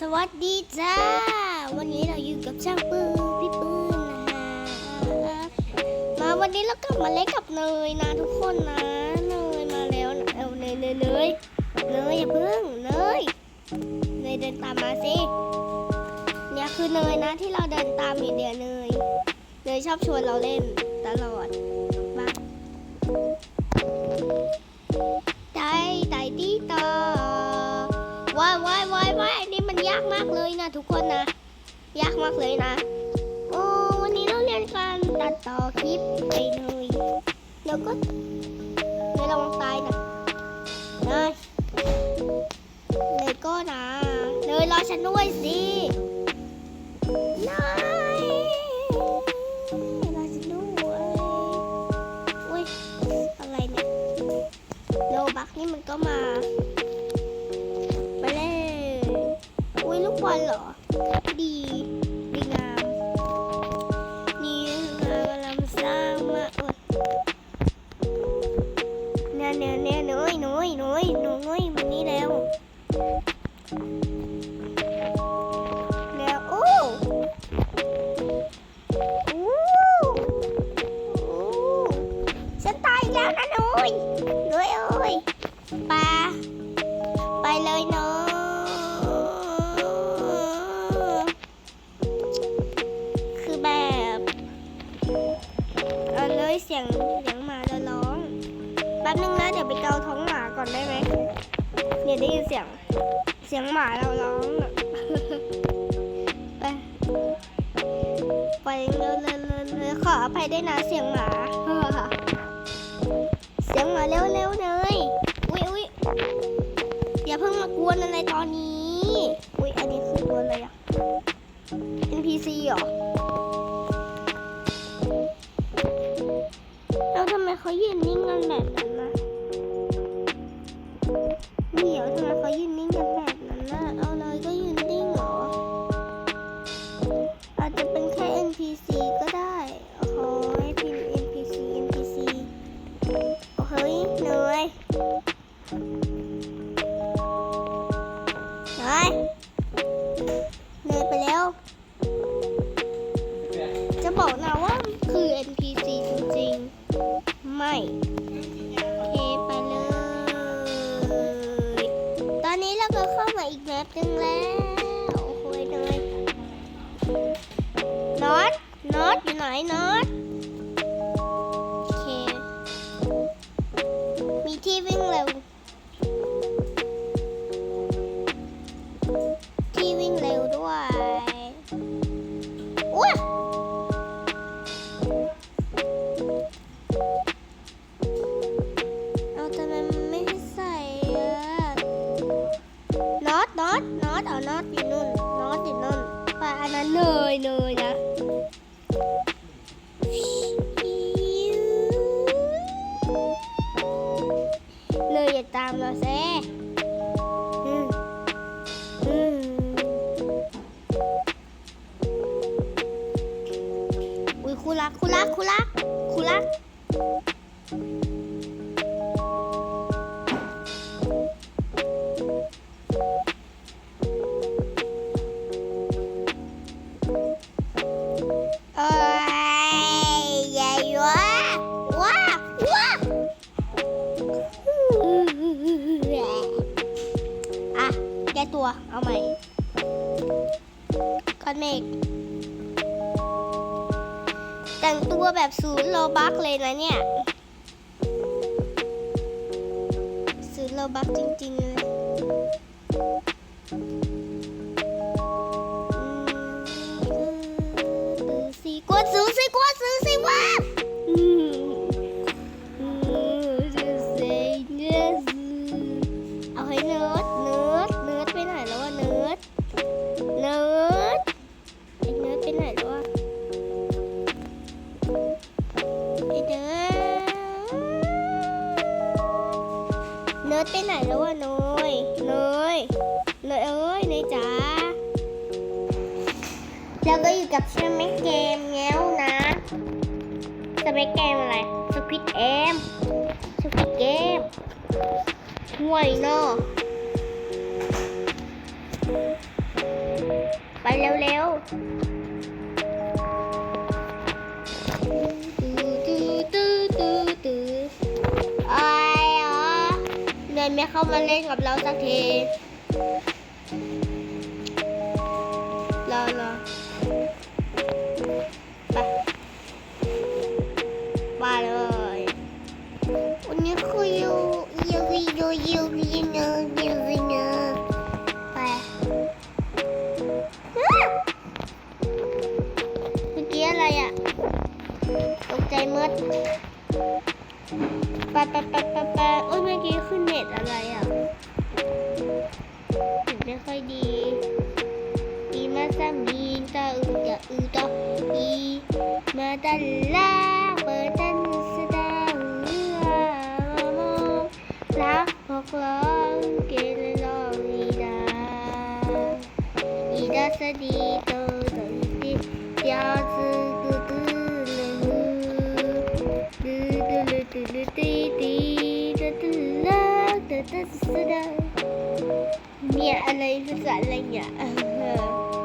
สวัสดีจ้า วันนี้เราอยู่กับช่างปืนพี่ปืนนะฮะมาวันนี้เรากลับมาเล่นกับเนยนะทุกคนนะเนยมาแล้วนะเอาเนยเนยเนยเนยอย่าเพิ่งเนยเนยเดินตามมาสิเนี่ยคือเนยนะที่เราเดินตามอยู่เดียเนยเนยชอบชวนเราเล่นตลอดมาไตไตตีต่อากมากเลยนะทุกคนนะ ยากมากเลยนะโอ้วันนี้เราเรียนการตัดต่อคลิปไปเลยแล้วก็เลยระวังตายนะเนยเลยก็นะเลยรอฉันด้วยสิเนยรอฉันด้วยอุ้ยอะไรเนี่ยโลบักนี่มันก็มา อุ้ยลู ยเสียงเสียงหมาจะร้องแป๊บนึงนะเดี๋ยวไปเกาท้องหมาก่อนได้ไหมเนี่ยได้ยินเสียงเสียงหมาเราร้องไปไปเร็วเร็วเร็วเรขออภัยด้วยนะเสียงหมาเสียงหมาเร็วเร็วเลยอุ้ยอุ้ยอย่าเพิ่งมากวนอะไรตอนนี้อุ้ยอันนี้คือตัวอะไรอะ NPC เหรอ เขายืนนิ่งกันแบบนั้นนะเดี๋ยวทำไมเขายืนนิ่งกันแบบนั้นนะเอาเลยก็ยืนนิ่งเหรอ อาจจะเป็นแค่ NPC ก็ได้โอ้โหเป็น NPC NPC โอ้เฮ้ยเหนื่อยเฮ้ยเนยไปแล้ว จะบอกนะว่าคือ NPC ไม่เคไปเลย ตอนนี้เราก็เข้ามาอีกแมปหนึ่งแล้วโอ้โหเนยน็อตน็อตอยู่ไหนน็อต รักคุรักคุรักคุรักเอ้ยใหญ่วะว้าว้าอะแก้ตัว เอาใหม่ก้อนเมฆ แต่งตัวแบบศูนย์โลบักเลยนะเนี่ย ศูนย์โลบักจริงๆเลย แล้วก็อยู่กับเชื่อมเกมแง้วนะสเปกเกมอะไรสควิตเอมสควิตเกมห่วยเนาะเร็วๆตื้อตื้อตื้อตื้อไอ้อ๋อเนยไม่เข้ามาเล่นกับเราสักที ยูวีดูยูวีเนอยูวีเนอไปเมื่อกี้อะไรอะ ตกใจมดไปไปไปไปไปโอ้ยเมื่อกี้ขึ้นเน็ตอะไรอะเน็ตไม่ค่อยดีอีมาซามีนตาอือตาอือตาอีมาตันลา 萨帝桑德的尖叫声嘟嘟噜噜噜噜噜噜噜噜噜滴滴哒哒啦哒哒哒哒哒哒哒哒哒哒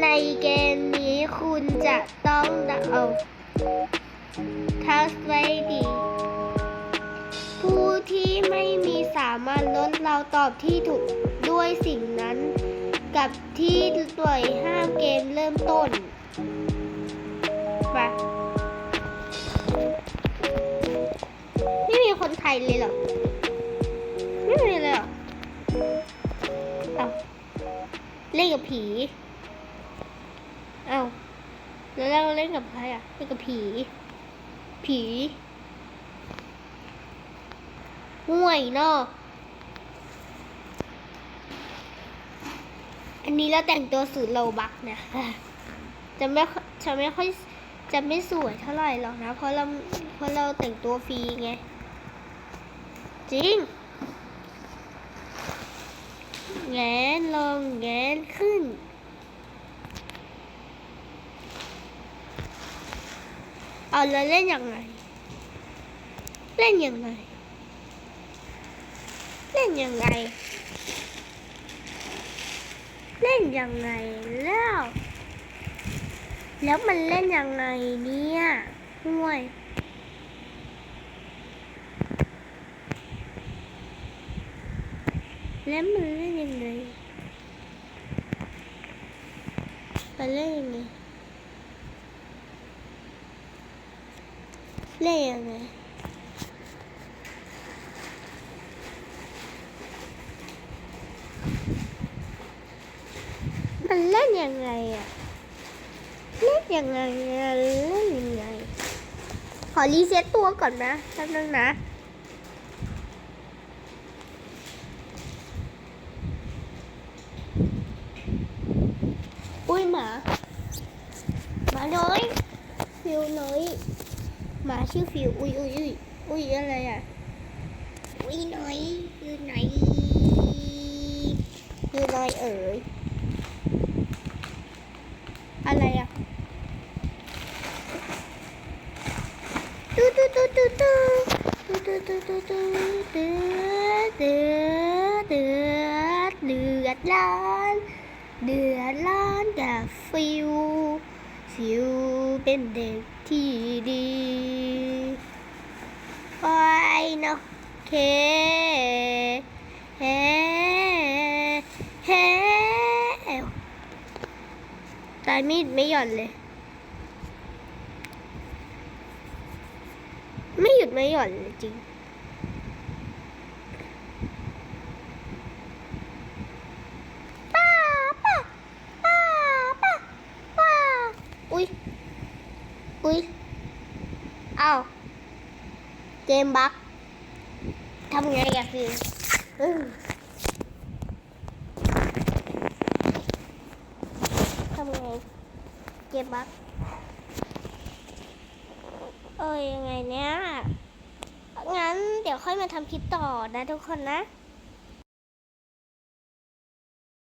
ในเกมนี้คุณจะต้องเอาทัสไว้ดี ผู้ที่ไม่มีสามารถลดเราตอบที่ถูกด้วยสิ่งนั้น กับที่ปล่อยห้ามเกมเริ่มต้นไปไม่มีคนไทยเลยเหรอ ไม่มีเลยเหรอ เล่นกับผีเอาแล้วเราเล่นกับใครอะเล่นกับผี ผีห่วยเนาะอันนี้เราแต่งตัวสูตรโลบักนะจะไม่จะไม่ค่อยจะไม่สวยเท่าไหร่หรอกนะ เพราะเราเพราะเราแต่งตัวฟรีไง จริงนลงแงนขึ้น เอาแล้วเล่นยังไง เล่นยังไง เล่นยังไง เล่นยังไงแล้ว แล้วมันเล่นยังไงเนี่ยห่วยแล้วมันเล่นยังไงมันเล่นยังไง เล่นยังไงมันเล่นยังไงอะเล่นยังไงเล่นยังไง ขอรีเซ็ตตัวก่อนนะแป๊บนึงนะอุ้ยหมา หมาน้อยฟิวน้อย หมาชื่อฟิว อุ้ยอุ้ยอุ้ยอุ้ยอะไรอะ อุ้ยน้อยอยู่ไหนอยู่ไหนเอ๋ยอะไรอะตูตูตูตูตูตูตูตูตูตูเดือดเดือดเดือดเดือดร้อนเดือดร้อนกับฟิว ฟิวเป็นเด็กที่ดีไปเนาะเคเฮเฮตายมีดไม่หย่อนเลย ไม่หยุดไม่หย่อนเลยจริง ป้าป้าป้าป้าป้าอุ้ย อุ้ยอ้าวเก มบักทำไงอะฟิวอื้อทำไงเกมบักเอ้ยยังไงเนี่ยงั้นเดี๋ยวค่อยมาทำคลิปต่อนะทุกคนนะ